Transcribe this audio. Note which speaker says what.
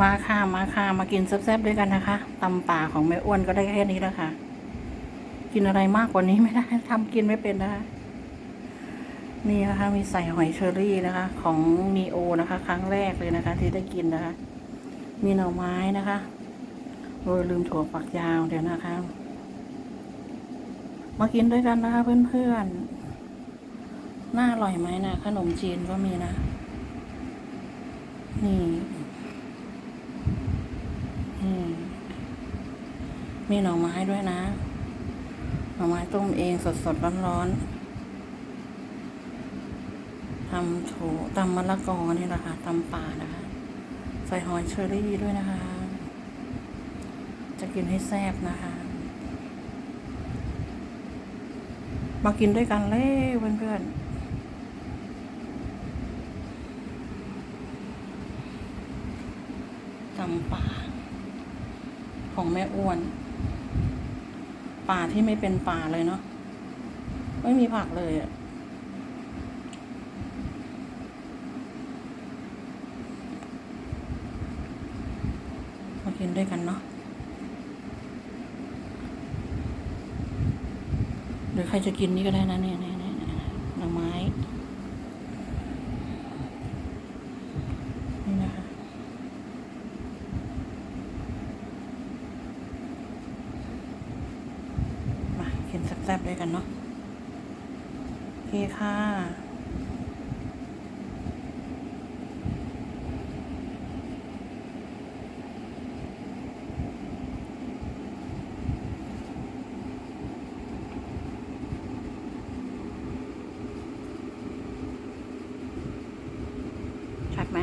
Speaker 1: มาค่ะ มาค่ะ มากินแซ่บๆด้วยกันนะคะตำป่าของแม่อ้วนก็ได้แค่นี้แล้วค่ะ กินอะไรมากกว่านี้ไม่ได้ทำกินไม่เป็นนะคะนี่นะคะมีใส่หอยเชอรี่นะคะ ของนีโอนะคะ ครั้งแรกเลยนะคะ ที่ได้กินนะคะ มีหน่อไม้นะคะโอ้ยลืมถั่วฝักยาวเดี๋ยวนะคะ มากินด้วยกันนะคะ เพื่อนๆน่าอร่อยไหมนะขนมจีนก็มีนะ นี่ มีหน่อไม้ด้วยนะ หน่อไม้ต้มเองสดๆร้อนๆทำโถตำมะละกอนี่แหละค่ะตำป่านะคะ ใส่หอยเชอรี่ด้วยนะคะ จะกินให้แซ่บนะคะ มากินด้วยกันเลยเพื่อนๆตำป่าของแม่อ้วน ป่าที่ไม่เป็นป่าเลยเนาะไม่มีผักเลยอะมากินด้วยกันเนาะหรือใครจะกินนี่ก็ได้นะเนี่ยเนี่ยเนี่ยเนี่ยหน่อไม้ นี่นะคะ มากิน แซ่บๆด้วยกันเนาะโอเคค่ะชัดไหม